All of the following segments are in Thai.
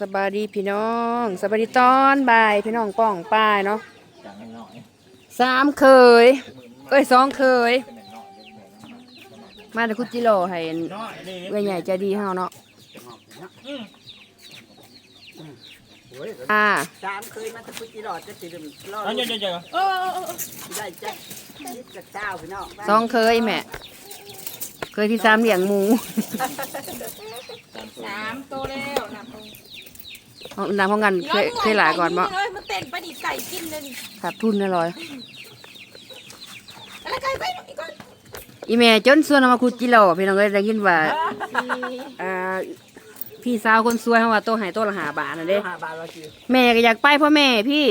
สบายดีพี่น้องสบายดีตอนบ่ายพี่น้องป้องป้ายเนาะจังหน่อยสามเคยเอ้ยสองเคย มาแต่คุดจิโร่ให้น้อยนี่เว้ยใหญ่ใจดีเฮาเนาะอ่าสามเคยมาตะพุจิรอดจะสิดึมรอดอันเดี๋ยวเดี๋ยวเดี๋ยวได้จักนิดกับเจ้าพี่น้องสองเคยแม่เคยที่สามเลี้ยงหมูสามตัวแล้วนะ เอานำพร้อมกันเคยเคยหลายก่อนบ่เลยมันเต้นไปดิไก่กินเลยนี่ขาดทุนแน่ลอยอะไรไก่ไปอีกคนอีแม่จนส่วนเอามาคุดจิโร่พี่น้องเอ้ยได้ยินว่าอ่าพี่สาวคนสวยเฮาว่าโตให้โตละหาบาทน่ะเด้ห้าบาทละสิแม่ก็อยากไปเพราะแม่พี่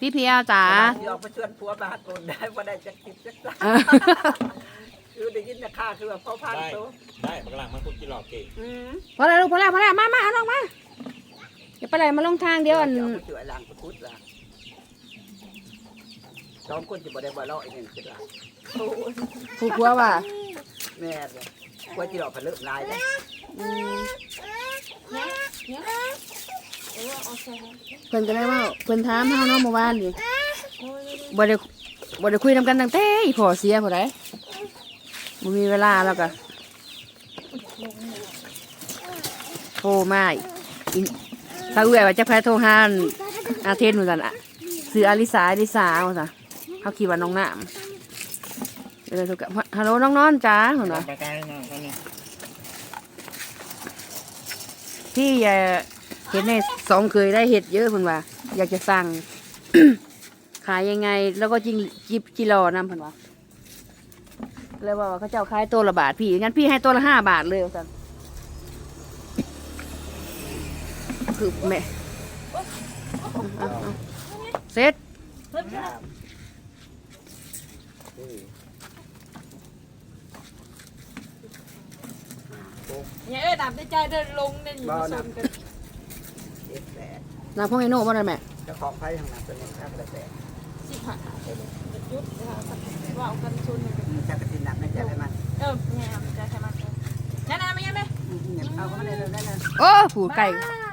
พี่เพียวจ๋าที่ออกไปชวนผัวบาทคนได้บ่ได้จักติดจักตาเออคือได้ยินราคาคือแบบพ่อพันได้ตัวได้บักหลังมันพูดกี่หลอกเก่งอืมพอแล้วลูกพอแล้วพอแล้วมามาเอาลงมา อย่าไปไหนมาลงทางเดียวอันเอาไปช่วยล้างประคุดล่ะสองคนจะบ่ได้บ่รออีกหนึ่งคือล่ะพูดกลัวว่าแม่เลยกลัว่าจิรอดเพิ่นเริ่มลายแล้วอืมเนี่ยเนี่ยเออเอาใส่เพิ่นก็ได้ว่าเพิ่นถามเฮาเนาะเมื่อวานนี่โอ้ยบ่ได้บ่ได้คุยนำกันตั้งแต่อีพ่อเสียผู้ใดบ่มีเวลาแล้วก็โทรมาอีกอิน ถ้าเอื้อยว่าจะแพ้โทรหาอันอาเทนเหมือนกันอะซื้ออาลิสาอาลิสาว่าซะเขาคิดว่าน้องน้ำเลยทรกลับฮัลโหลน้องนอนจ้าเพิ่นว่าปากกาหน่อยเขานี่พี่อย่าเห็นในสองเคยได้เห็ดเยอะเพิ่นว่า อยากจะสั่งขายยังไง แล้วก็จิงจิบจิรอนำเพิ่นว่าเลยว่าเขาเจ้าขายตัวละบาทพี่งั้นพี่ให้ตัวละห้าบาทเลยว่าซั่น คือแม่เอาเอาเสร็จเนี่ยเอ้ยตามใจใจเดินลงเนี่ยอยู่มาชนกันเจ็ดแปดนางพงไอ้โน่บ่ได้แม่เจ้าของไผ่ทางนั้นเป็นข้าวกระแตสิบห้าเลยยุดนะคะว่าเอากันชนกันมีจักรตินหนักในใจให้มันเออเนี่ยจะใช่ไหมนั่นนะไม่ยังไหมอืมเนี่ยเอาเข้ามาเลยได้เลยโอ้ผูไก่อืมไก่ก็เลย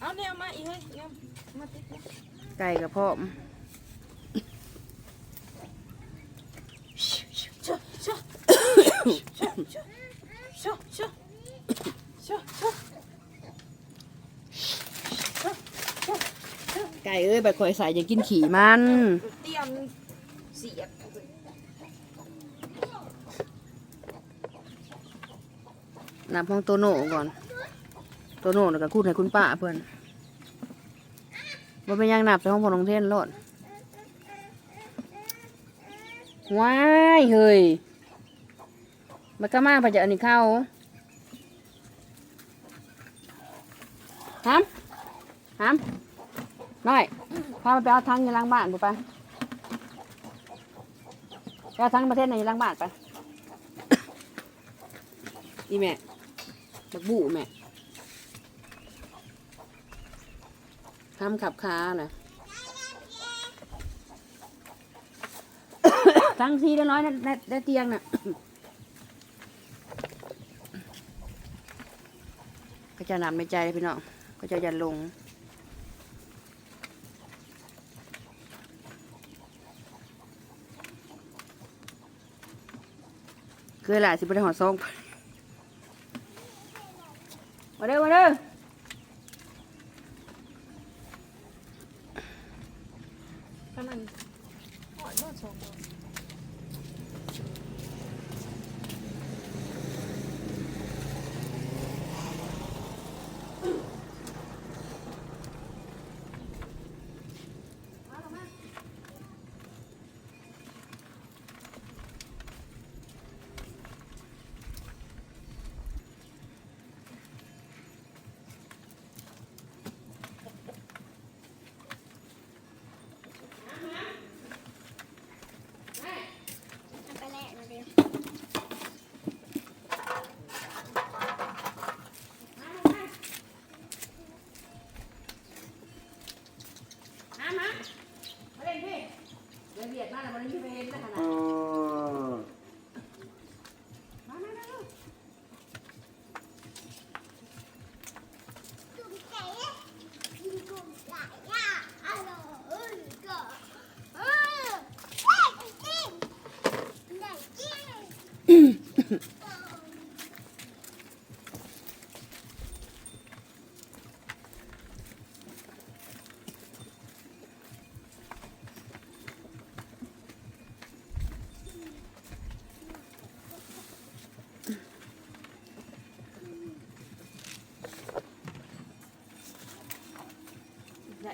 เอาเนี่ยมาอีกเฮ้ยเนี่ยมาติดไก่กับพ่อมชั่วชั่วชั่วชั่วชั่วชั่วชั่วไก่เอ้ยบัดข่อยใส่อย่ากินขี่มันเตรียมเสียบนำห้องโตโน่ก่อน โตโน่แล้วก็คูดให้คุณป้าเพื่อนว่าเป็นยังหนับใส่ห้องพอน้องเทนโลดว้ายเฮ้ยมันก็มาพอจะอันนี้เข้าห้ามห้ามน้อยพามันไปเอาทั้งอยู่ล้างบ้านไปไปไปเอาทั้งประเทศไหนยี่ล้างบ้านไปอีแม่บักบู่แม่ ทำขับค้าน่ะตั้งซีได้น้อยนะได้เตียงน่ะก็จะนำในใจพี่น้องก็จะยันลงเกลือหลายสิบไปได้หอดซองมาเด้อมาเด้อ ถ้ามันหอดโน่นสอง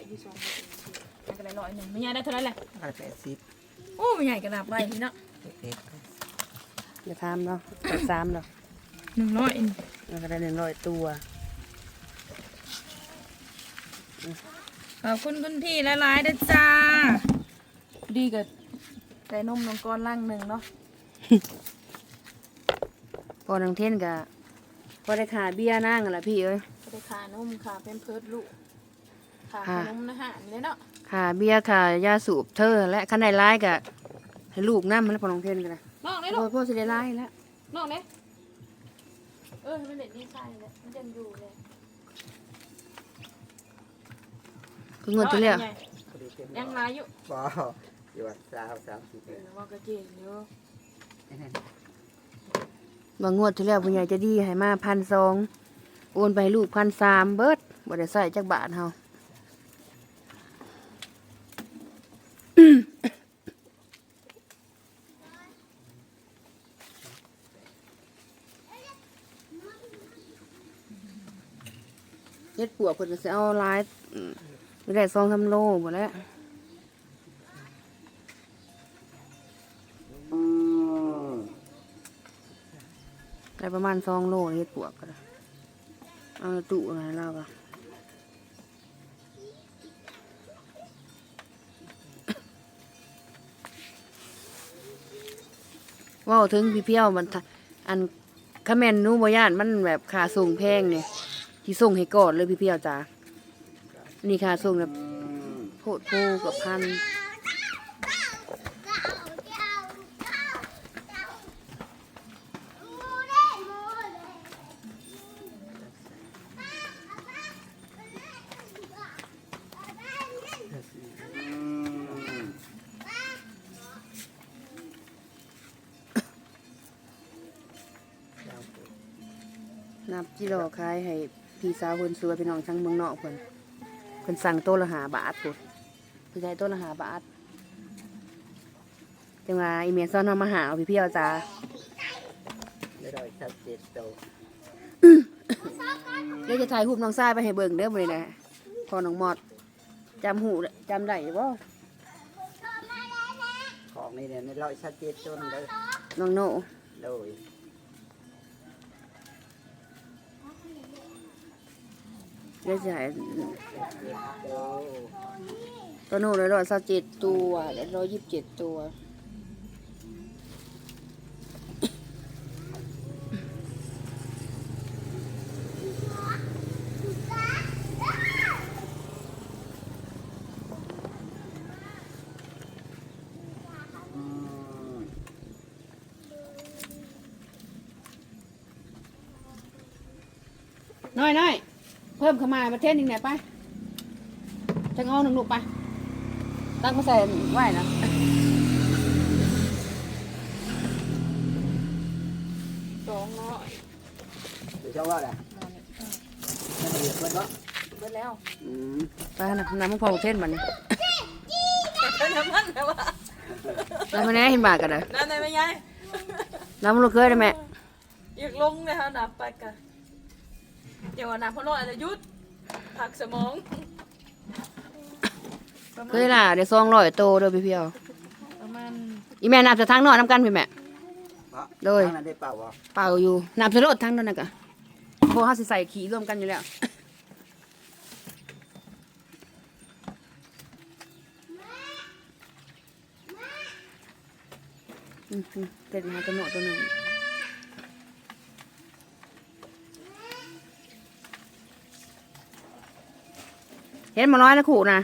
อยู่สองเม็ดยังก็ได้ร้อยหนึ่งไม่ใหญ่ได้เท่าไหรแหละอะไรแปดสิบโอ้ไม่ใหญ่กระดับไว้พี่เนาะเล็กอย่าทำเนาะสามเนาะหนึ่งร้อยมันก็ได้หนึ่งร้อยตัวขอบคุณคุณพี่หลายๆนะจ้าดีกับใส่นมน้องก้อนล่างหนึ่งเนาะพอนังเท่นกะพอได้ขาเบี้ยนั่งอะล่ะพี่เอ้ยก็ได้ขานมขาเป็นเพิร์ดลูก ขาค่ะขนมนะฮะนี่เลยเนาะขาเบี้ยขายาสูบเธอและขันได้ร้ายกะให้ลูกน้ำมันแล้วพอนังเท่นกันนะน้องเลยโอ้ลูยกพ่อสิได้ร้ายแล้วน้องเลยเออมันเด็ดนี่ใช่เลยมันยังอยู่เลยคือเงินตัวเรียกอาไงพอดีเต็มยังลายอยู่บ่อยู่ว่าสาวสามสิบเอ็ดว่ากระเจียงอยู่บางงวดที่แล้วผู้ใหญ่จะดีให้มาพันสองโอนไปให้ลูกพันสามเบิดบ่ได้ใส่จักบาทเฮา เฮ็ดปวกเพิ่นก็สิเอาหลายอืมไม่ได้ซองทำโลหมดแล้วได้ประมาณซองโลเฮ็ดปวกก็ได้เอาในตู้อะไรเราก็ว่าถึงพี่เพี้ยวมันอันคาแมนนูบย่านมันแบบค่าส่งแพงเนี่ย ที่ส่งให้ก่อนเลยพี่เพียวจ้านี่ค่าส่งแบบโพดโพกับพันนับจิโร่ขายให้ พี่สาวคนสวยพี่น้องทั้งเมืองนอกเพิ่นเพิ่นสั่งโต๊ะละหาบาทพุ่นเพิ่นใช้โต๊ะละหาบาทจังว่าอีเมียซ้อนทำมาหาเอาพี่เพียวจ้าไม่ได้ชัดเจนโตเดี๋ยวจะถ่ายรูปน้องทรายไปให้เบิ่งเด้อมื้อนี้นะพอน้องมอดจำหูจำได้บ่ของนี่เนี่ยในร้อยชัดเจนจนเลยน้องโนโดย เดี๋ยให้โอ้ตัวโน่ร้อยสิบเจ็ดตัวแล้วร้อยยี่สิบเจ็ดตัวน้อยน้อย เพิ่มเข้ามาประเทศหนึ่งไหนไปจะงอหนึ่งลูกไป ตั้งมาใส่ไหวนะสองร้อยเดี๋ยวเจ้าว่าอะไรมันเดือดมันเนาะเบิดแล้วอืมไปนะน้ำมันพอประเทศบันนี้น้ำมันแล้ววะน้ำมันแน่เห็นบากกันเลยน้ำไหนไม่ใหญ่น้ำมันลูกเคยได้ไหมอยากลงเลยค่ะนับไปกัน เดี๋ยวว่าน้ำพอร้อยอะไรยุดผักสมองเคยล่ะเดี๋ยวซองร้อยโตเด้อพี่เพียวประมาณอีแม่นับจะทั้งนอกน้ำกันพี่แม่เพราะโดย ทางนั้นได้เปล่าวะเปล่าอยู่นับจะลดทั้งนั้นนะกะเพราะเขาสิใส่ขี่รวมกันอยู่แล้ว อืมอืมเต็มหาตัวหนอตัวหนึ่ง เห็นมาน้อยนะขู่นะ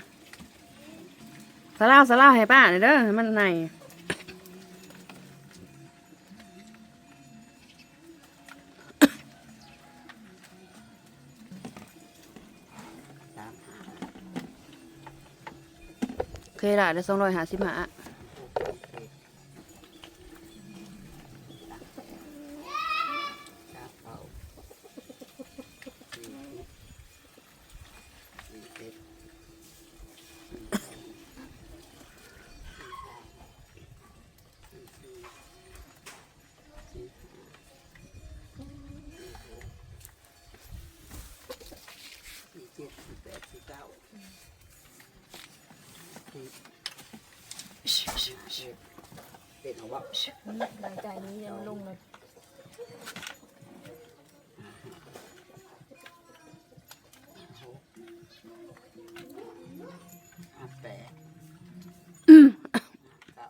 สลาวสลาให้ป้าเด้อมันในโอเคยละเด้สองร้อยหาสิบหา เต็ดเอาว่าหลังจากนี้ยังลงเลยห้าแปดเก้า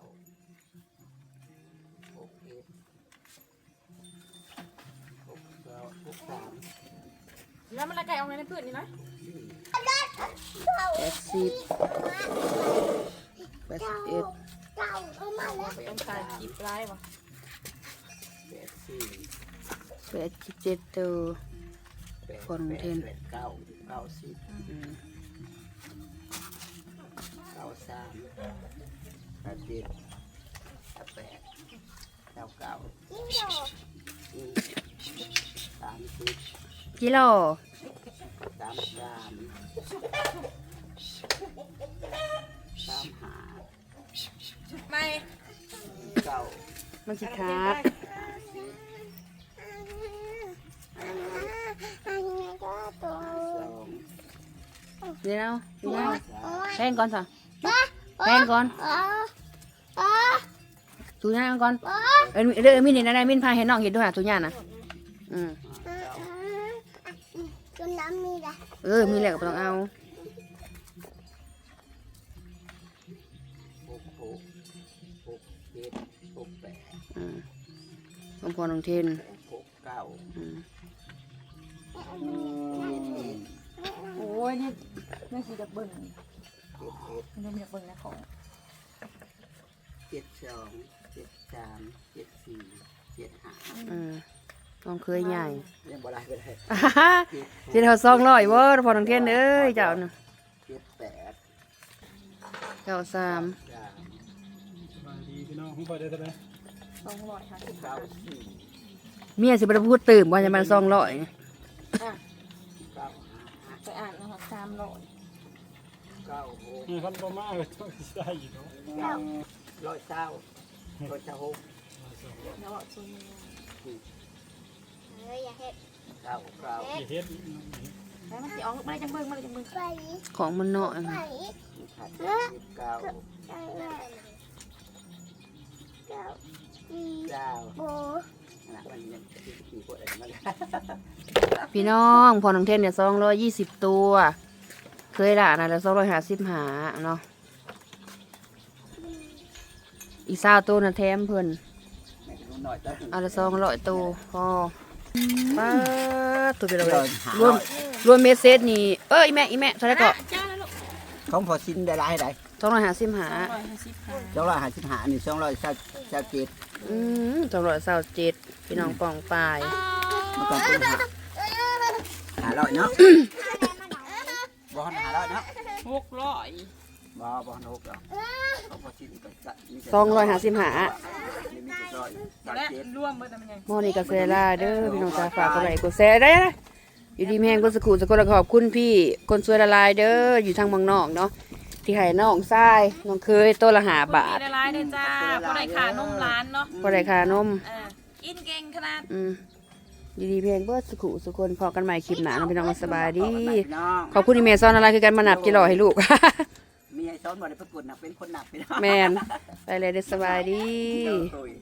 หกเอ็ดหกเก้าหกสามแล้วมันละไก่เอาไงในพืชนี่นะแปดสิบ ต้องขายกีบไล่ปะแปดสี่แปดสิบเจ็ดตัว แปดคนเทน แปดเก้าเก้าสิบอืมเก้าสามแปดเจ็ดแปดเก้าเก้าอืมสามสิบกิโลสามสามสามห้าไม่ เก้ามันสิขาดสองเดี๋ยวเดี๋ยวสามแพงก่อนสิแพงก่อนทุญ่าก่อนเอ็นเด้อมินนี่นะมินพาเห็นน้องเห็นด้วยหาทุญ่านะอืมเก้าเออมีแล้วก็ต้องเอา น้องพอน้องเทนหกเก้าอืมเจ็ดเอ็ดโอ้ยนี่นี่คือจะเบิ่งเจ็ดเอ็ดมันจะเบิ่งนะของเจ็ดสองเจ็ดสามเจ็ดสี่เจ็ดห้าอืมน้องเคยใหญ่เรียนบ่ได้ก็ได้อ่าฮะเจ็ดหกเจ็ดเขาซองร้อยเว้อพอน้องเทนเอ้ยเจ้าน่ะเจ็ดแปดเจ้าสามสามสบายดีพี่น้องผมไปได้ไหม สองร้อยห้าสิบเก้าสี่เมียสิบ่ได้พูดตื่มว่าจะมาซองร้อยอะเก้าห้าไปอ่านนะคะสามร้อยเก้าหกมีพันประมาณต้องได้อยู่เนาะเก้าร้อยเก้าร้อยเก้าหกแล้วบอกซุนเก้าเก้ากี่เฮ็ดแล้วมันจะออกไม่ได้จังเบิ่งไม่ได้จังเบิ่งของมันน้อยขาดสิบเก้าเก้า นะมันยังกี่คนอะไรมันพี่น้องพอน้องเทนเนี่ยซองร้อยยี่สิบตัว เคยละนะแล้วซองร้อยห้าสิบหาเนาะอีซาวตัวน่ะแถมเพิ่นไม่รู้หน่อยแต่เอาละซองร้อยตัวพอป้าดตัวเป็นอะไรรรววมมรวมเมสเซจนี่เอ้ยอีแม่อีแม่เท่าไหรก็ จ้าแล้วลูก ของพอสิ้นได้หลายได้ สองร้อยห้าสิบหาสองร้อยห้าสิบค่ะสองร้อยห้าสิบห้านี่สองร้อยเก้าเก้าเจ็ดอืมสองร้อยสาวเจ็ดพี่น้องปองปลายมันก็เป็นหาหาร้อยเนาะบ่หันหาร้อยเนาะหกร้อยบ่บ่หันหกเนาะของพอสิ้นก็จะมีแต่สองร้อยห้าสิบหานี่มีแต่ร้อยเก้าและเจ็ดรวมเบิ่งแต่มันยังโมอนี่กับเซล่าเด้อพี่น้องจ้าฝากกดไลค์กดแชร์ได้นะอยู่ดีแมงก็สกูสกุลขอบคุณพี่คนสวยละลายเด้ออยู่ทางเมืองนอกเนาะ ที่ให้น้องทรายน้องเคยตัวละหาบาทได้ร้ายได้จ้าพอได้ขานมร้านเนาะพอได้ค่านมเออกินเก่งขนาดอืมอยู่ดีเพลงเบิร์ดสกุสุคนพอกันใหม่คลิปหนาเนาะพี่น้องสบายดีน้องขอบคุณอีเมลซอนอะไรคือการมานับกิโลให้ลูกมีไอ้ซ้อนบ่ได้ประกวดหนักเป็นคนหนักไปเนาะแมนไปเลยเด้อสบายดีโอ้ย